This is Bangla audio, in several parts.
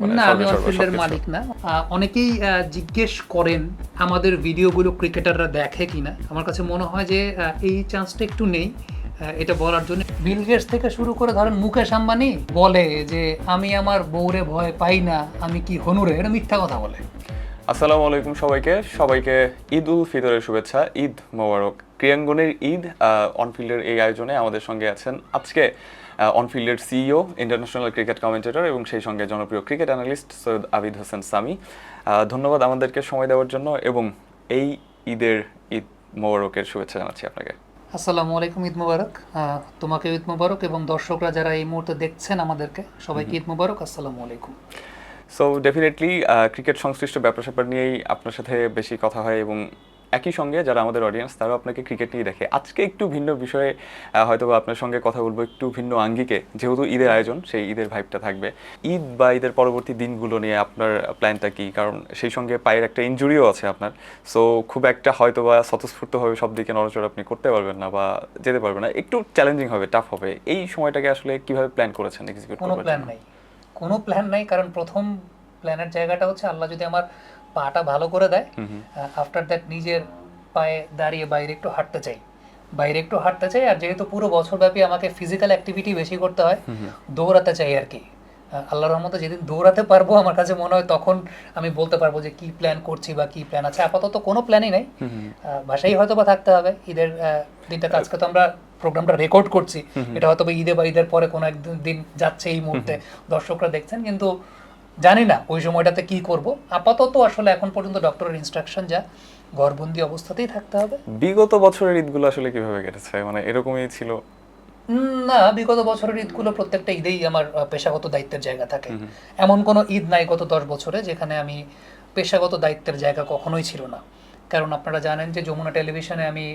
মানে না আমি অনফিল্ডের মালিক না। অনেকেই জিজ্ঞেস করেন আমাদের ভিডিওগুলো ক্রিকেটাররা দেখে কিনা? আমার কাছে মনে হয় যে এই চান্সটা একটু নেই এটা বলার জন্য। বিল গেটস থেকে শুরু করে ধরেন মুকেশ আম্বানি বলে যে আমি আমার বউরে ভয় পাই না আমি কি হনুরে? এটা মিথ্যা কথা বলে। আসসালামু আলাইকুম সবাইকে। সবাইকে ঈদ উল ফিতরের শুভেচ্ছা ঈদ মোবারক। ক্রিয়াঙ্গনের ঈদ অনফিল্ডের এই আয়োজনে আমাদের সঙ্গে আছেন আজকে অনফিল্ডের সিইও ইন্টারন্যাশনাল ক্রিকেট কমেন্টেটর এবং সেই সঙ্গে জনপ্রিয় ক্রিকেট অ্যানালিস্ট সৈয়দ আবিদ হোসেন সামি। ধন্যবাদ আমাদেরকে সময় দেওয়ার জন্য এবং এই ঈদের ঈদ মোবারকের শুভেচ্ছা জানাচ্ছি আপনাকে। আসসালামু আলাইকুম ঈদ মুবারক। তোমাকে ঈদ মুবারক এবং দর্শকরা যারা এই মুহূর্তে দেখছেন আমাদেরকে সবাইকে ঈদ মুবারক আসসালামু আলাইকুম। সো ডেফিনেটলি ক্রিকেট সংশ্লিষ্ট ব্যাপার স্যাপার নিয়েই আপনার সাথে বেশি কথা হয় এবং একই সঙ্গে যারা আমাদের অডিয়েন্স তারাও আপনাকে ক্রিকেট নিয়ে দেখে। আজকে একটু ভিন্ন বিষয়ে হয়তো আপনার সঙ্গে কথা বলব একটু ভিন্ন আঙ্গিকে। যেহেতু ঈদের আয়োজন সেই ঈদের ভাইবটা থাকবে। ঈদ বা ঈদের পরবর্তী দিনগুলো নিয়ে আপনার প্ল্যানটা কি? কারণ সেই সঙ্গে পায়ের একটা ইনজুরিও আছে আপনার। সো খুব একটা হয়তো বা স্বতঃস্ফূর্তভাবে সব দিকে নড়াচড়া আপনি করতে পারবেন না বা যেতে পারবেন না। একটু চ্যালেঞ্জিং হবে টাফ হবে। এই সময়টাকে আসলে কীভাবে প্ল্যান করেছেন এক্সিকিউট কোনো প্ল্যান নাই। কোনো প্ল্যান নাই কারণ প্রথম প্ল্যানের জায়গাটা হচ্ছে আল্লাহ যদি আমার পাটা ভালো করে দেয় আফটার দ্যাট নিজের পায়ে দাঁড়িয়ে বাইরে একটু হাঁটতে চাই। বাইরে একটু হাঁটতে চাই আর যেহেতু পুরো বছর ব্যাপী আমাকে ফিজিক্যাল অ্যাক্টিভিটি বেশি করতে হয় দৌড়াতে চাই আর কি। আল্লাহর রহমতে যেদিন দৌড়াতে পারব আমার কাছে মনে হয় তখন আমি বলতে পারব যে কি প্ল্যান করছি বা কি প্ল্যান আছে। আপাতত কোনো প্ল্যানই নাই। বাসায় হয়তো বা থাকতে হবে। ঈদের দিনটাতে আজকে তো আমরা প্রোগ্রামটা রেকর্ড করছি। এটা হয়তো বা ঈদে বা ঈদের পরে কোনো একদিন দিন যাচ্ছে এই মুহূর্তে। দর্শকরা দেখছেন কিন্তু জানি না ওই সময়টাতে কি করব। আপাতত আসলে এখন পর্যন্ত ডক্টরের ইনস্ট্রাকশন যা ঘরবন্দি অবস্থাতেই থাকতে হবে। বিগত বছরের ঈদগুলো আসলে কীভাবে কেটেছে? মানে এরকমই ছিল? না বিগত বছরের ঈদগুলো প্রত্যেকটা ঈদেই আমার পেশাগত দায়িত্বের জায়গা থাকে। এমন কোনো ঈদ নাই গত দশ বছরে যেখানে আমি পেশাগত দায়িত্বের জায়গা কখনোই ছিল না। কারণ আপনারা জানেন যে যমুনা টেলিভিশনে আমি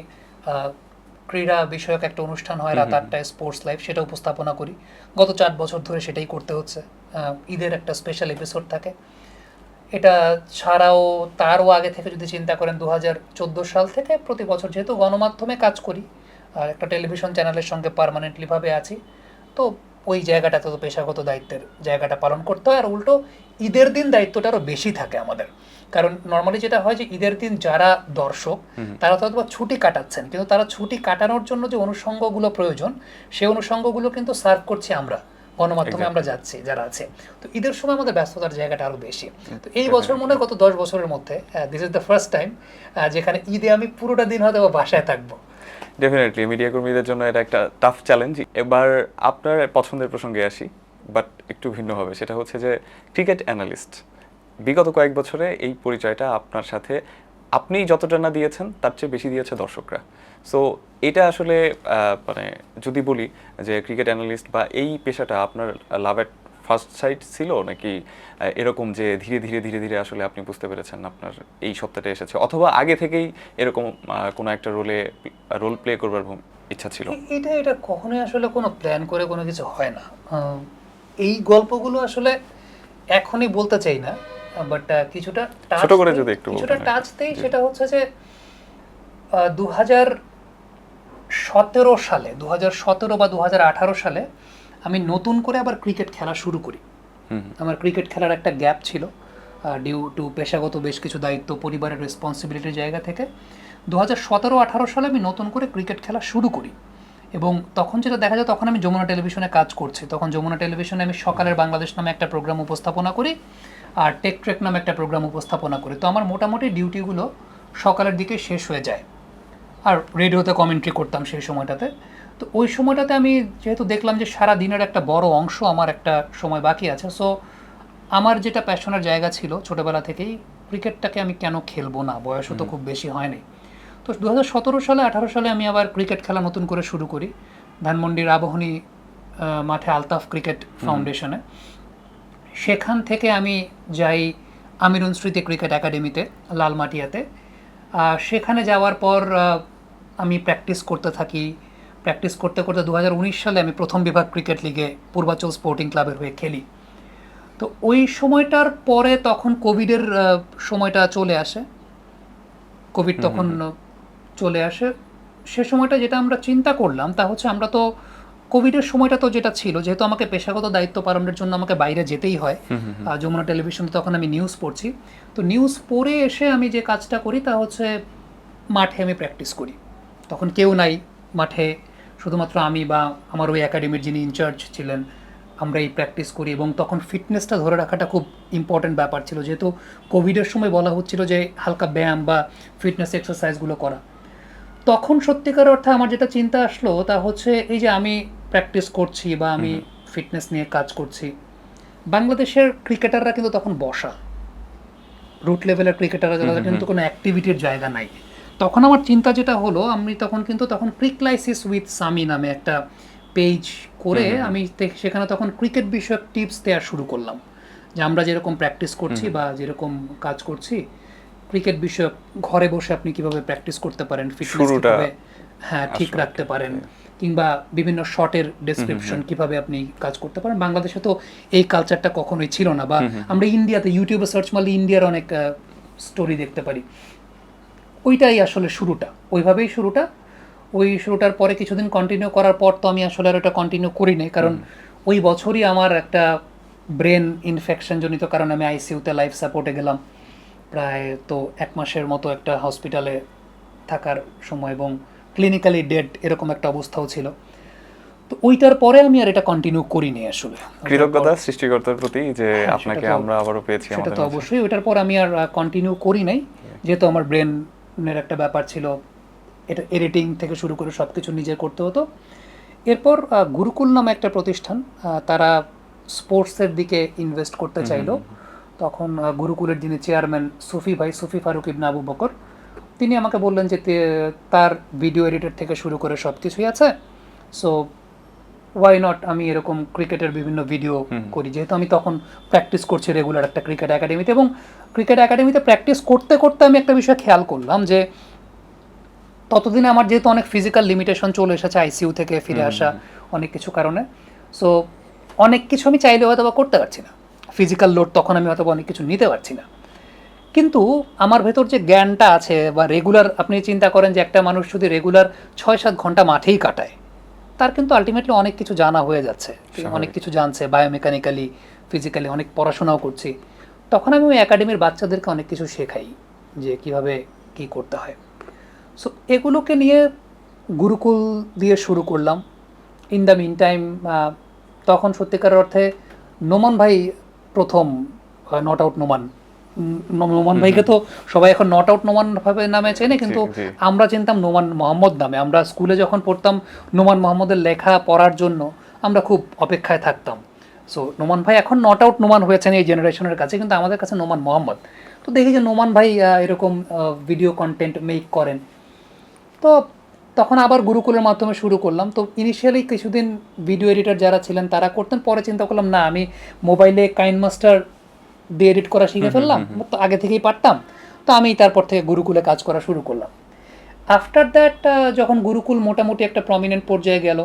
ক্রীড়া বিষয়ক একটা অনুষ্ঠান হয় রাত আটটায় স্পোর্টস লাইফ সেটা উপস্থাপনা করি। গত চার বছর ধরে সেটাই করতে হচ্ছে। ঈদের একটা স্পেশাল এপিসোড থাকে। এটা ছাড়াও তারও আগে থেকে যদি চিন্তা করেন দু হাজার চোদ্দ সাল থেকে প্রতি বছর যেহেতু গণমাধ্যমে কাজ করি আর একটা টেলিভিশন চ্যানেলের সঙ্গে পারমানেন্টলিভাবে আছি তো ওই জায়গাটাতে তো পেশাগত দায়িত্বের জায়গাটা পালন করতে হয়। আর উল্টো ঈদের দিন দায়িত্বটা আরও বেশি থাকে আমাদের। কারণ নর্মালি যেটা হয় যে ঈদের দিন যারা দর্শক তারা তো হয়তো ছুটি কাটাচ্ছেন। কিন্তু তারা ছুটি কাটানোর জন্য যে অনুষঙ্গগুলো প্রয়োজন সেই অনুষঙ্গগুলো কিন্তু সার্ভ করছি আমরা। গণমাধ্যমে আমরা যাচ্ছি যারা আছে। তো ঈদের সময় আমাদের ব্যস্ততার জায়গাটা আরও বেশি। তো এই বছর মনে হয় গত দশ বছরের মধ্যে this is the first time যেখানে ঈদে আমি পুরোটা দিন হয়তো বাসায় থাকব। ডেফিনেটলি মিডিয়া কর্মীদের জন্য এটা একটা টাফ চ্যালেঞ্জ এবার আপনার পছন্দের প্রসঙ্গে আসি বাট একটু ভিন্ন হবে। সেটা হচ্ছে যে ক্রিকেট অ্যানালিস্ট বিগত কয়েক বছরে এই পরিচয়টা আপনার সাথে, আপনি যতটা না দিয়েছেন, তার চেয়ে বেশি দিয়েছে দর্শকরা। সো এটা আসলে মানে যদি বলি যে ক্রিকেট অ্যানালিস্ট বা এই পেশাটা আপনার লাভ এট ফার্স্ট সাইট ছিল নাকি এরকম যে ধীরে ধীরে ধীরে ধীরে আসলে আপনি বুঝতে পেরেছেন আপনার এই সপ্তাহটা এসেছে? অথবা আগে থেকেই এরকম কোনো একটা রোলে রোল প্লে করবার ইচ্ছা ছিল? এটা এটা কখনোই আসলে কোনো প্ল্যান করে কোনো কিছু হয় না। এই গল্পগুলো আসলে এখনই বলতে চাই না বাট কিছুটা ছোট করে যদি একটু কিছুটা টাচ দেই সেটা হচ্ছে যে দু হাজার সতেরো সালে দু হাজার সতেরো বা দু হাজার আঠারো সালে আমি নতুন করে আবার ক্রিকেট খেলা শুরু করি। আমার ক্রিকেট খেলার একটা গ্যাপ ছিল ডিউ টু পেশাগত বেশ কিছু দায়িত্ব পরিবারের রেসপন্সিবিলিটির জায়গা থেকে। দু হাজার সতেরো আঠারো সালে আমি নতুন করে ক্রিকেট খেলা শুরু করি এবং তখন যেটা দেখা যায় তখন আমি যমুনা টেলিভিশনে কাজ করছি। তখন যমুনা টেলিভিশনে আমি সকালের বাংলাদেশ নামে একটা প্রোগ্রাম উপস্থাপনা করি আর টেক ট্রেক নামে একটা প্রোগ্রাম উপস্থাপনা করি। তো আমার মোটামুটি ডিউটিগুলো সকালের দিকে শেষ হয়ে যায়। আর রেডিওতে কমেন্ট্রি করতাম সেই সময়টাতে। তো ওই সময়টাতে আমি যেহেতু দেখলাম যে সারা দিনের একটা বড় অংশ আমার একটা সময় বাকি আছে সো আমার যেটা প্যাশনের জায়গা ছিল ছোটোবেলা থেকেই ক্রিকেটটাকে আমি কেন খেলব না? বয়সও তো খুব বেশি হয়নি। তো দু হাজার সতেরো সালে আঠারো সালে আমি আবার ক্রিকেট খেলা নতুন করে শুরু করি। ধানমন্ডির আবহনী মাঠে আলতাফ ক্রিকেট ফাউন্ডেশনে। সেখান থেকে আমি যাই আমিরুন স্মৃতি ক্রিকেট একাডেমিতে লালমাটিয়াতে। সেখানে যাওয়ার পর আমি প্র্যাকটিস করতে থাকি। প্র্যাকটিস করতে করতে দু হাজার উনিশ সালে আমি প্রথম বিভাগ ক্রিকেট লিগে পূর্বাচল স্পোর্টিং ক্লাবের হয়ে খেলি। তো ওই সময়টার পরে তখন কোভিডের সময়টা চলে আসে। কোভিড তখন চলে আসে। সে সময়টা যেটা আমরা চিন্তা করলাম তা হচ্ছে আমরা তো কোভিডের সময়টা তো যেটা ছিল যেহেতু আমাকে পেশাগত দায়িত্ব পালনের জন্য আমাকে বাইরে যেতেই হয় যমুনা টেলিভিশনে তখন আমি নিউজ পড়ছি। তো নিউজ পড়ে এসে আমি যে কাজটা করি তা হচ্ছে মাঠে আমি প্র্যাকটিস করি। তখন কেউ নাই মাঠে শুধুমাত্র আমি বা আমার ওই একাডেমির যিনি ইনচার্জ ছিলেন আমরা এই প্র্যাকটিস করি এবং তখন ফিটনেসটা ধরে রাখাটা খুব ইম্পর্ট্যান্ট ব্যাপার ছিল। যেহেতু কোভিডের সময় বলা হচ্ছিল যে হালকা ব্যায়াম বা ফিটনেস এক্সারসাইজগুলো করা। তখন সত্যিকার অর্থে আমার যেটা চিন্তা আসলো তা হচ্ছে এই যে আমি প্র্যাকটিস করছি বা আমি ফিটনেস নিয়ে কাজ করছি বাংলাদেশের ক্রিকেটাররা কিন্তু তখন বসা। রুট লেভেলের ক্রিকেটাররা যারা কিন্তু কোনো অ্যাক্টিভিটির জায়গা নাই। তখন আমার চিন্তা যেটা হলো আমি তখন কিন্তু তখন ক্রিকলাইসিস উইথ সামি নামে একটা পেজ করে আমি সেখানে তখন ক্রিকেট বিষয়ক টিপস দেওয়া শুরু করলাম। যে আমরা যেরকম প্র্যাকটিস করছি বা যেরকম কাজ করছি ক্রিকেট বিষয়ক ঘরে বসে আপনি কীভাবে প্র্যাকটিস করতে পারেন ফিটনেস কীভাবে হ্যাঁ ঠিক রাখতে পারেন কিংবা বিভিন্ন শটের ডেসক্রিপশন কীভাবে আপনি কাজ করতে পারেন। বাংলাদেশে তো এই কালচারটা কখনোই ছিল না বা আমরা ইন্ডিয়াতে ইউটিউবে সার্চ মারলে ইন্ডিয়ার অনেক স্টোরি দেখতে পারি। ওইটাই আসলে শুরুটা। ওইভাবেই শুরুটা। ওই শুরুটার পরে কিছুদিন কন্টিনিউ করার পর তো আমি আসলে আর ওটা কন্টিনিউ করি নাই। কারণ ওই বছরই আমার একটা ব্রেন ইনফেকশন জনিত কারণে আমি আইসিইউতে লাইফ সাপোর্টে গেলাম। প্রায় তো এক মাসের মতো একটা হসপিটালে থাকার সময় এবং ক্লিনিক্যালি ডেড এরকম একটা অবস্থাও ছিল। তো ওইটার পরে আমি আর এটা কন্টিনিউ করিনি আসলে। কৃতজ্ঞতা সৃষ্টিকর্তার প্রতি যে হ্যাঁ, আপনাকে আমরা আবারও পেয়েছি সেটা তো অবশ্যই। ওইটার পর আমি আর কন্টিনিউ করি নাই। যেহেতু আমার ব্রেনের একটা ব্যাপার ছিল। এটা এডিটিং থেকে শুরু করে সব কিছু নিজে করতে হতো। এরপর গুরুকুল নামে একটা প্রতিষ্ঠান তারা স্পোর্টসের দিকে ইনভেস্ট করতে চাইলো। তখন গুরুকুলের যিনি চেয়ারম্যান সুফি ভাই সুফি ফারুক ইবনা আবু বকর তিনি আমাকে বললেন যে তার ভিডিও এডিটর থেকে শুরু করে সব কিছুই আছে। সো ওয়াই নট আমি এরকম ক্রিকেটের বিভিন্ন ভিডিও করি। যেহেতু আমি তখন প্র্যাকটিস করছি রেগুলার একটা ক্রিকেট একাডেমিতে এবং ক্রিকেট একাডেমিতে প্র্যাকটিস করতে করতে আমি একটা বিষয় খেয়াল করলাম যে ততদিনে আমার যেহেতু অনেক ফিজিক্যাল লিমিটেশন চলে এসেছে আইসিইউ থেকে ফিরে আসা অনেক কিছু কারণে। সো অনেক কিছু আমি চাইলে হয়তো বা করতে পারছি না। ফিজিক্যাল লোড তখন আমি হয়তো অনেক কিছু নিতে পারছি না। কিন্তু আমার ভেতর যে জ্ঞানটা আছে বা রেগুলার আপনি চিন্তা করেন যে একটা মানুষ যদি রেগুলার ছয় সাত ঘণ্টা মাঠেই কাটায় তার কিন্তু আলটিমেটলি অনেক কিছু জানা হয়ে যাচ্ছে। অনেক কিছু জানছে বায়োমেকানিক্যালি ফিজিক্যালি অনেক পড়াশোনাও করছি। তখন আমি ওই একাডেমির বাচ্চাদেরকে অনেক কিছু শেখাই যে কীভাবে কি করতে হয়। সো এগুলোকে নিয়ে গুরুকুল দিয়ে শুরু করলাম। ইন দ্য মিন টাইম তখন সত্যিকার অর্থে নোমান ভাই প্রথম নট আউট নোমান। নোমান ভাইকে তো সবাই এখন নট আউট নোমান ভাবে নামে চেনে কিন্তু আমরা চিনতাম নোমান মোহাম্মদ নামে। আমরা স্কুলে যখন পড়তাম নোমান মোহাম্মদের লেখা পড়ার জন্য আমরা খুব অপেক্ষায় থাকতাম। সো নোমান ভাই এখন নট আউট নোমান হয়েছেন এই জেনারেশনের কাছে কিন্তু আমাদের কাছে নোমান মোহাম্মদ। তো দেখি যে নোমান ভাই এরকম ভিডিও কন্টেন্ট মেক করেন। তো তখন আবার গুরুকুলের মাধ্যমে শুরু করলাম। তো ইনিশিয়ালি কিছুদিন ভিডিও এডিটর যারা ছিলেন তারা করতেন পরে চিন্তা করলাম না আমি মোবাইলে কাইন মাস্টার দিয়ে এডিট করা শিখে ফেললাম তো আগে থেকেই পারতাম। তো আমি তারপর থেকে গুরুকুলে কাজ করা শুরু করলাম। আফটার দ্যাট যখন গুরুকুল মোটামুটি একটা প্রমিনেন্ট পর্যায়ে গেল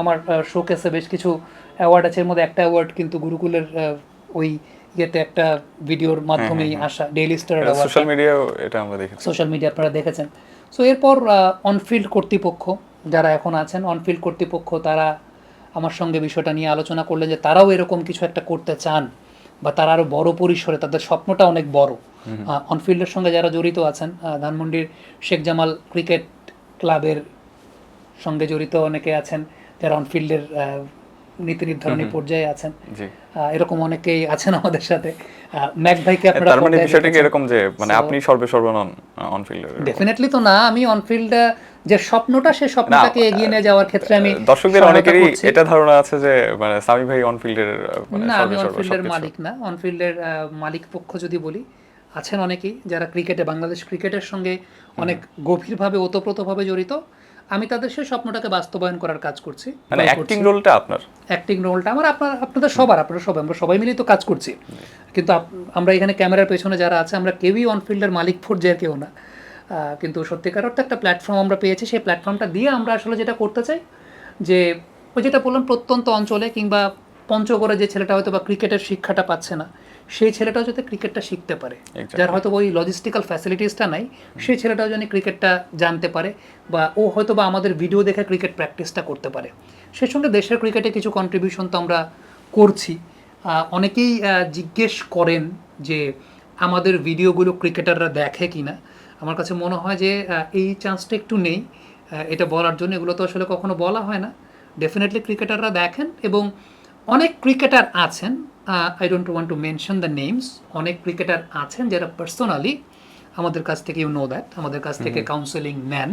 আমার শোকেসে বেশ কিছু অ্যাওয়ার্ড আছে। এর মধ্যে একটা অ্যাওয়ার্ড কিন্তু গুরুকুলের ওই ইয়েতে একটা ভিডিওর মাধ্যমেই আসা ডেইলি স্টার সোশ্যাল মিডিয়াও এটা আমরা দেখেছি। সোশ্যাল মিডিয়া আপনারা দেখেছেন। সো এরপর অনফিল্ড কর্তৃপক্ষ যারা এখন আছেন অনফিল্ড কর্তৃপক্ষ তারা আমার সঙ্গে বিষয়টা নিয়ে আলোচনা করলেন যে তারাও এরকম কিছু একটা করতে চান। বা তারা আরও বড় পরিসরে তাদের স্বপ্নটা অনেক বড়। অনফিল্ডের সঙ্গে যারা জড়িত আছেন ধানমন্ডির শেখ জামাল ক্রিকেট ক্লাবের সঙ্গে জড়িত অনেকে আছেন যারা অনফিল্ডের নীতি নির্ধারণী পর্যায়ে আছেন। এরকম অনেকেই আছেন আমাদের সাথে। ম্যাক ভাইকে আপনারা তার মানে বিষয়টা কি এরকম যে মানে আপনি সর্বে সর্বনন অন ফিল্ডার ডেফিনেটলি তো না আমি অনফিল্ড যে স্বপ্নটা সে স্বপ্নটাকে এগিয়ে নিয়ে যাওয়ার ক্ষেত্রে আমি দর্শকদের অনেকেরই এটা ধারণা আছে যে মানে সামি ভাই অন ফিল্ডের মানে না আমি সর্ব অনফিল্ডের মালিক না। অনফিল্ডের আহ, মালিক পক্ষ যদি বলি আছেন অনেকেই যারা ক্রিকেটে বাংলাদেশ ক্রিকেটের সঙ্গে অনেক গভীরভাবে ওতপ্রোতভাবে জড়িত। আমি তাদের সেই স্বপ্নটাকে বাস্তবায়ন করার কাজ করছি মানে অ্যাক্টিং রোলটা আপনার? অ্যাক্টিং রোলটা আমার আপনার আপনাদের সবার আপনারা সবাই আমরা সবাই মিলেই তো কাজ করছি। কিন্তু আমরা এখানে ক্যামেরার পেছনে যারা আছে আমরা কেউই অনফিল্ডের মালিক পর্যায়ের কেউ না। কিন্তু সত্যিকার অর্থে একটা প্ল্যাটফর্ম আমরা পেয়েছি সেই প্ল্যাটফর্মটা দিয়ে আমরা আসলে যেটা করতে চাই যে ওই যেটা বললাম প্রত্যন্ত অঞ্চলে কিংবা পঞ্চগড়ে যে ছেলেটা হয়তো বা ক্রিকেটের শিক্ষাটা পাচ্ছে না সেই ছেলেটাও যাতে ক্রিকেটটা শিখতে পারে। যার হয়তো ওই লজিস্টিক্যাল ফ্যাসিলিটিসটা নাই সেই ছেলেটাও যেন ক্রিকেটটা জানতে পারে বা ও হয়তো বা আমাদের ভিডিও দেখে ক্রিকেট প্র্যাকটিসটা করতে পারে। সেই সঙ্গে দেশের ক্রিকেটে কিছু কন্ট্রিবিউশন তো আমরা করছি। অনেকেই জিজ্ঞেস করেন যে আমাদের ভিডিওগুলো ক্রিকেটাররা দেখে কি না আমার কাছে মনে হয় যে এই চান্সটা একটু নেই। এটা বলার জন্য এগুলো তো আসলে কখনো বলা হয় না। ডেফিনেটলি ক্রিকেটাররা দেখেন এবং অনেক ক্রিকেটার আছেন I don't want to mention the names অনেক ক্রিকেটার আছেন যারা পার্সোনালি আমাদের কাছ থেকে ইউ নো দ্যাট আমাদের কাছ থেকে কাউন্সেলিং নেন।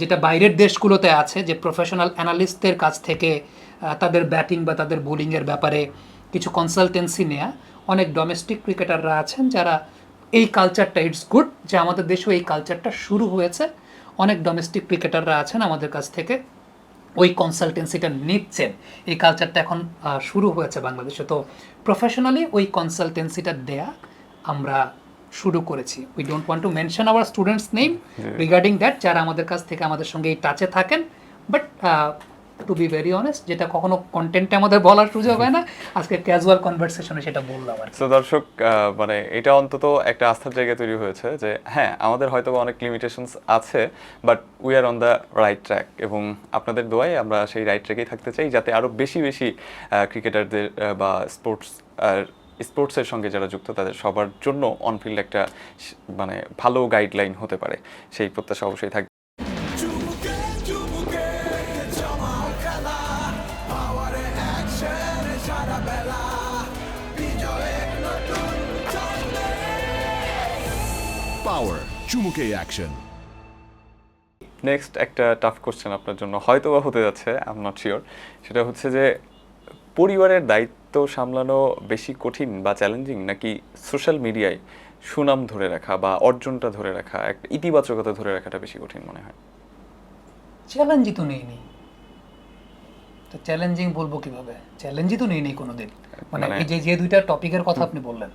যেটা বাইরের দেশগুলোতে আছে যে প্রফেশনাল অ্যানালিস্টদের কাছ থেকে তাদের ব্যাটিং বা তাদের বোলিংয়ের ব্যাপারে কিছু কনসালটেন্সি নেয়া। অনেক ডোমেস্টিক ক্রিকেটাররা আছেন যারা এই কালচারটা ইটস গুড যে আমাদের দেশেও এই কালচারটা শুরু হয়েছে। অনেক ডোমেস্টিক ক্রিকেটাররা আছেন আমাদের কাছ থেকে। ওই কনসালটেন্সিটা নিচ্ছেন। এই কালচারটা এখন শুরু হয়েছে বাংলাদেশে। তো প্রফেশনালি ওই কনসালটেন্সিটা দেয়া আমরা শুরু করেছি। We don't want to mention our students name regarding that যারা আমাদের কাছ থেকে আমাদের সঙ্গে এই টাচে থাকেন। But to be very honest যেটা কখনো কন্টেন্টে আমাদের বলার সুযোগ হয় না, আজকে ক্যাজুয়াল কনভারসেশনে সেটা বললাম আর তো দর্শক মানে এটা অন্তত একটা আস্থার জায়গা তৈরি হয়েছে যে হ্যাঁ আমাদের হয়তো অনেক লিমিটেশনস আছে but we are on the right track এবং আপনাদের দোয়ায় আমরা সেই রাইট ট্র্যাকেই থাকতে চাই যাতে আরও বেশি বেশি ক্রিকেটারদের বা স্পোর্টস আর স্পোর্টসের সঙ্গে যারা যুক্ত, তাদের সবার জন্য অনফিল্ড একটা মানে ভালো গাইডলাইন হতে পারে। সেই প্রত্যাশা অবশ্যই থাকবে। চুমুকে অ্যাকশন নেক্সট একটা টাফ কোশ্চেন আপনার জন্য হয়তো বা হতে যাচ্ছে আই এম নট শিওর সেটা হচ্ছে যে পরিবারের দায়িত্ব সামলানো বেশি কঠিন বা চ্যালেঞ্জিং নাকি সোশ্যাল মিডিয়ায় সুনাম ধরে রাখা বা অর্জনটা ধরে রাখা একটা ইতিবাচকতা ধরে রাখাটা বেশি কঠিন মনে হয়? চ্যালেঞ্জই তো নেই নেই তো চ্যালেঞ্জিং বলব কীভাবে? চ্যালেঞ্জই তো নেই নেই কোনোদিন। মানে মানে- এই যে যে দুইটা টপিকের কথা আপনি বললেন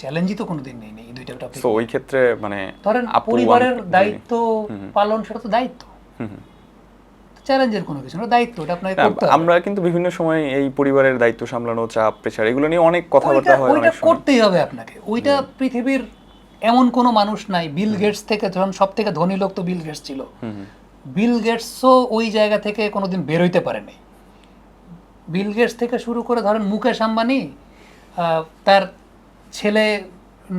চ্যালেঞ্জই তো কোনোদিন নেই নেই এই দুইটা টপিক তো ওই ক্ষেত্রে মানে ধরেন পরিবারের দায়িত্ব পালন সেটা তো দায়িত্ব। চ্যালেঞ্জের কোনো কিছু না দায়িত্ব এটা আপনাকে করতে হবে। আমরা কিন্তু বিভিন্ন সময় এই পরিবারের দায়িত্ব সামলানো চাপ প্রেশার এগুলো নিয়ে অনেক কথাবার্তা হয় ওইটা করতেই হবে আপনাকে। ওইটা পৃথিবীর এমন কোনো মানুষ নাই বিল গেটস থেকে ধরুন সব থেকে ধনী লোক তো বিল গেটস ছিল। বিল গেটসও ওই জায়গা থেকে কোনোদিন বেরোইতে পারেনি। বিল গেটস থেকে শুরু করে ধরেন মুকেশ আম্বানি তার ছেলে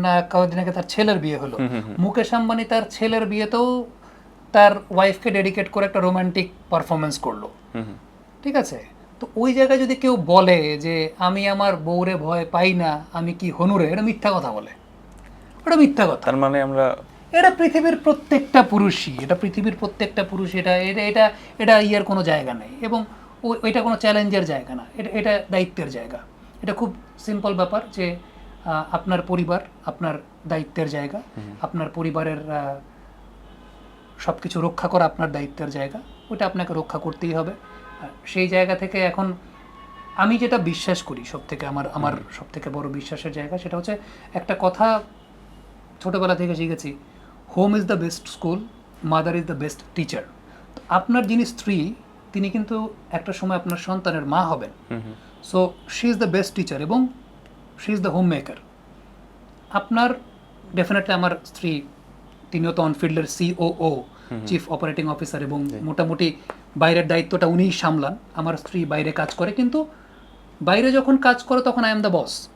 না কয়েকদিন আগে তার ছেলের বিয়ে হলো। মুকেশ আম্বানি তার ছেলের বিয়েতেও তার ওয়াইফকে ডেডিকেট করে একটা রোমান্টিক পারফরমেন্স করল। ঠিক আছে? তো ওই জায়গায় যদি কেউ বলে যে আমি আমার বউরে ভয় পাই না আমি কি হনুরে? এটা মিথ্যা কথা বলে। ওটা মিথ্যা কথা। তার মানে আমরা এটা পৃথিবীর প্রত্যেকটা পুরুষই এটা পৃথিবীর প্রত্যেকটা পুরুষ এটা এটা এটা এটা ইয়ার কোনো জায়গা নেই। এবং ও- এটা কোনো চ্যালেঞ্জের জায়গা না। এটা এটা দায়িত্বের জায়গা। এটা খুব সিম্পল ব্যাপার যে আপনার পরিবার আপনার দায়িত্বের জায়গা। আপনার পরিবারের সব কিছু রক্ষা করা আপনার দায়িত্বের জায়গা। ওটা আপনাকে রক্ষা করতেই হবে। আর সেই জায়গা থেকে এখন আমি যেটা বিশ্বাস করি সব থেকে আমার আমার সব থেকে বড় বিশ্বাসের জায়গা সেটা হচ্ছে একটা কথা ছোটোবেলা থেকে শিখেছি home is the best school mother is the best teacher আপনার যিনি স্ত্রী তিনি কিন্তু একটা সময় আপনার সন্তানের মা হবেন। So she is the best teacher এবং she is the home maker আপনার ডেফিনেটলি আমার স্ত্রী তিনিও তো অনফিল্ডের সিওও চিফ অপারেটিং অফিসার এবং মোটামুটি বাইরের দায়িত্বটা উনিই সামলান। আমার স্ত্রী বাইরে কাজ করে কিন্তু বাইরে যখন কাজ করে তখন আই এম দ্য বস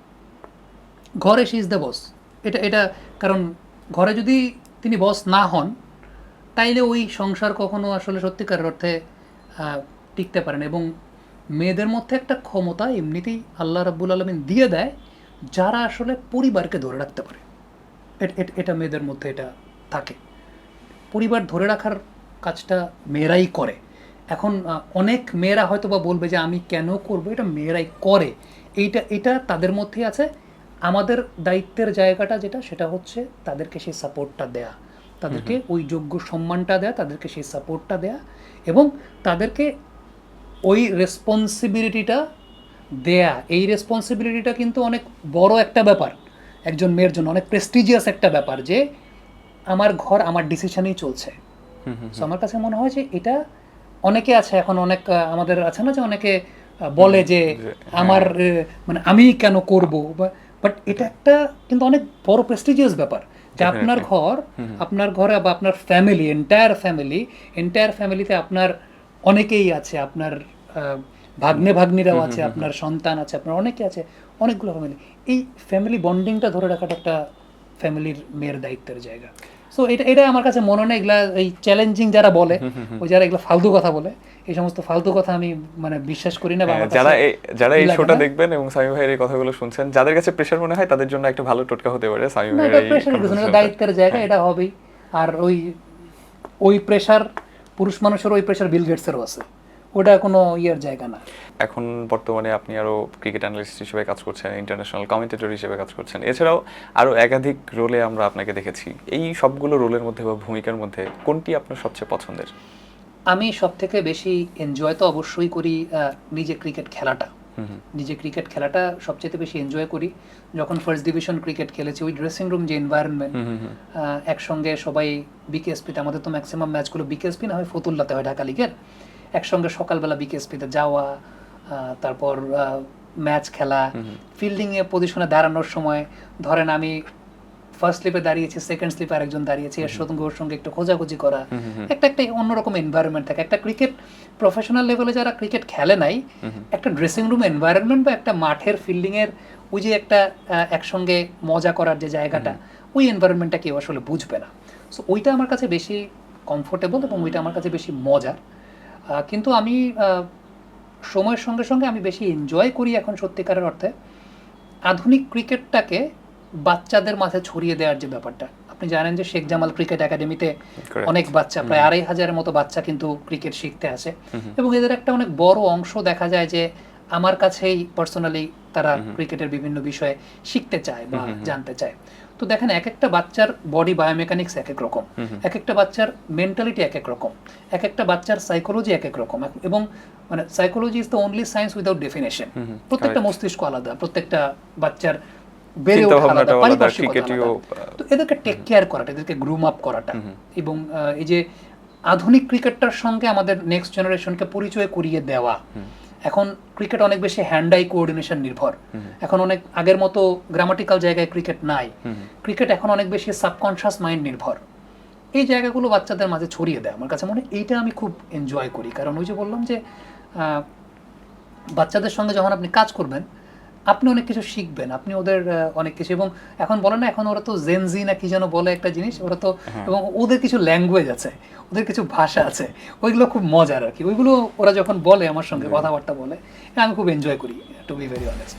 ঘরে শি ইজ দ্য বস এটা এটা কারণ ঘরে যদি তিনি বস না হন তাইলে ওই সংসার কখনো আসলে সত্যিকার অর্থে টিকতে পারেন এবং মেয়েদের মধ্যে একটা ক্ষমতা এমনিতেই আল্লাহ রাব্বুল আলমিন দিয়ে দেয়, যারা আসলে পরিবারকে ধরে রাখতে পারে। এট- মেয়েদের মধ্যে এটা থাকে। পরিবার ধরে রাখার কাজটা মেয়েরাই করে। এখন অনেক মেয়েরা হয়তো বা বলবে যে, আমি কেন করব? এটা মেয়েরাই করে। এইটা, এটা তাদের মধ্যেই আছে। আমাদের দায়িত্বের জায়গাটা যেটা, সেটা হচ্ছে তাদেরকে সেই সাপোর্টটা দেয়া। তাদেরকে ওই যোগ্য সম্মানটা দেয়া তাদেরকে সেই সাপোর্টটা দেয়া এবং তাদেরকে ওই রেসপন্সিবিলিটিটা দেয়া। এই রেসপন্সিবিলিটিটা কিন্তু অনেক বড় একটা ব্যাপার একজন মেয়ের জন্য। অনেক প্রেস্টিজিয়াস একটা ব্যাপার যে আমার ঘর আমার ডিসিশনেই চলছে। So আমার কাছে মনে হয় যে এটা অনেকে আছে এখন অনেক আমাদের আছে না যে অনেকে বলে যে আমার মানে আমি কেন করব? বা বাট এটা একটা কিন্তু অনেক বড় প্রেস্টিজিয়াস ব্যাপার। যে আপনার ঘর আপনার ঘরে বা আপনার ফ্যামিলি এন্টায়ার ফ্যামিলি এন্টায়ার ফ্যামিলিতে আপনার অনেকেই আছে আপনার ভাগ্নে ভাগ্নিরাও আছে আপনার সন্তান আছে আপনার অনেকে আছে অনেকগুলো ফ্যামিলি এই ফ্যামিলি বন্ডিংটা ধরে রাখাটা একটা ফ্যামিলির মেয়ের দায়িত্বের জায়গা। সো এটা এটা আমার কাছে মনে হয় এগুলা এই চ্যালেঞ্জিং যারা বলে ওই যারা এগুলো ফালতু কথা বলে এই সমস্ত ফালতু কথা আমি মানে বিশ্বাস করি না আমার হ্যাঁ, যারা যারা এই শোটা দেখবেন এবং সামি ভাইয়ের এই কথাগুলো শুনছেন যাদের কাছে প্রেশার মনে হয় তাদের জন্য একটা ভালো টোটকা হতে পারে সামি ভাইয়ের এটা এই প্রেশার কিছু না, দায়িত্বের জায়গা এটা হবেই। আর ওই ওই প্রেশার পুরুষ মানুষের ওই প্রেশার বিল গেটসেরও আছে। ওটা কোনো ইয়ের জায়গা না। এখন বর্তমানে আপনি আরও ক্রিকেট অ্যানালিস্ট হিসেবে কাজ করছেন ইন্টারন্যাশনাল কমেন্টেটর হিসেবে কাজ করছেন। এছাড়াও আরও একাধিক রোলে আমরা আপনাকে দেখেছি। এই সবগুলো রোলের মধ্যে বা ভূমিকার মধ্যে কোনটি আপনার সবচেয়ে পছন্দের? আমি সব থেকে বেশি এনজয় তো অবশ্যই করি নিজে ক্রিকেট খেলাটা। নিজে ক্রিকেট খেলাটা সবচেয়ে বেশি এনজয় করি। যখন ফার্স্ট ডিভিশন ক্রিকেট খেলেছি ওই ড্রেসিং রুম যে এনভায়রনমেন্ট একসঙ্গে সবাই বিকেএসপিতে আমাদের তো ম্যাক্সিমাম ম্যাচগুলো বিকেএসপি না হয় ফতুল্লাতে হয় ঢাকা লিগের একসঙ্গে সকালবেলা বিকেএসপিতে যাওয়া তারপর ম্যাচ খেলা ফিল্ডিং এ পজিশনে দাঁড়ানোর সময় ধরেন আমি ফার্স্ট স্লিপে দাঁড়িয়েছি সেকেন্ড স্লিপে আরেকজন দাঁড়িয়েছি এর সঙ্গে ওর সঙ্গে একটু খোঁজাখুঁজি করা একটা একটা অন্যরকম এনভায়রনমেন্ট থাকে। একটা ক্রিকেট প্রফেশনাল লেভেলে যারা ক্রিকেট খেলে নাই একটা ড্রেসিং রুম এনভায়রনমেন্ট বা একটা মাঠের ফিল্ডিং এর ওই যে একটা একসঙ্গে মজা করার যে জায়গাটা ওই এনভায়রনমেন্টটা কেউ আসলে বুঝবে না। সো ওইটা আমার কাছে বেশি কমফোর্টেবল এবং ওইটা আমার কাছে বেশি মজার। কিন্তু আমি সময়ের সঙ্গে সঙ্গে আমি বেশি এনজয় করি এখন সত্যিকারের অর্থে। আধুনিক ক্রিকেটটাকে বাচ্চাদের মাঝে ছড়িয়ে দেওয়ার যে ব্যাপারটা। আপনি জানেন যে শেখ জামাল ক্রিকেট একাডেমিতে অনেক বাচ্চা প্রায় আড়াই হাজারের মতো বাচ্চা কিন্তু ক্রিকেট শিখতে আসে। এবং এদের একটা অনেক বড় অংশ দেখা যায় যে আমার কাছেই পার্সোনালি তারা ক্রিকেটের বিভিন্ন বিষয়ে শিখতে চায় বা জানতে চায়। তো দেখেন এক একটা বাচ্চার বডি বায়োমেকানিক্স এক এক রকম এক একটা বাচ্চার মেন্টালিটি এক এক রকম। এক একটা বাচ্চার সাইকোলজি এক এক রকম এবং মানে psychology is the only science without definition প্রত্যেকটা মস্তিষ্ক আলাদা প্রত্যেকটা বাচ্চার বেড়ে ওঠা আলাদা পারিপার্শ্বিকতা তো এদেরকে টেক কেয়ার করাটা এদেরকে গ্রুম আপ করাটা। এবং এই যে আধুনিক ক্রিকেটটার সঙ্গে আমাদের নেক্সট জেনারেশনকে পরিচয় করিয়ে দেওয়া। এখন ক্রিকেট অনেক বেশি হ্যান্ড আই কোঅর্ডিনেশন নির্ভর এখন অনেক আগের মতো গ্রামাটিক্যাল জায়গায় ক্রিকেট নাই। ক্রিকেট এখন অনেক বেশি সাবকনশিয়াস মাইন্ড নির্ভর। এই জায়গাগুলো বাচ্চাদের মাঝে ছড়িয়ে দেয়। আমার কাছে মনে হয় এইটা আমি খুব এনজয় করি। কারণ ওই যে বললাম যে বাচ্চাদের সঙ্গে যখন আপনি কাজ করবেন আপনি অনেক কিছু শিখবেন আপনি ওদের অনেক কিছু। এবং এখন বলে না এখন ওরা তো জেনজি না কি যেন বলে একটা জিনিস ওরা তো এবং ওদের কিছু ল্যাঙ্গুয়েজ আছে ওদের কিছু ভাষা আছে ওইগুলো খুব মজার আর কি। ওইগুলো ওরা যখন বলে আমার সঙ্গে কথাবার্তা বলে আমি খুব এনজয় করি টু বি ভেরি অনেস্ট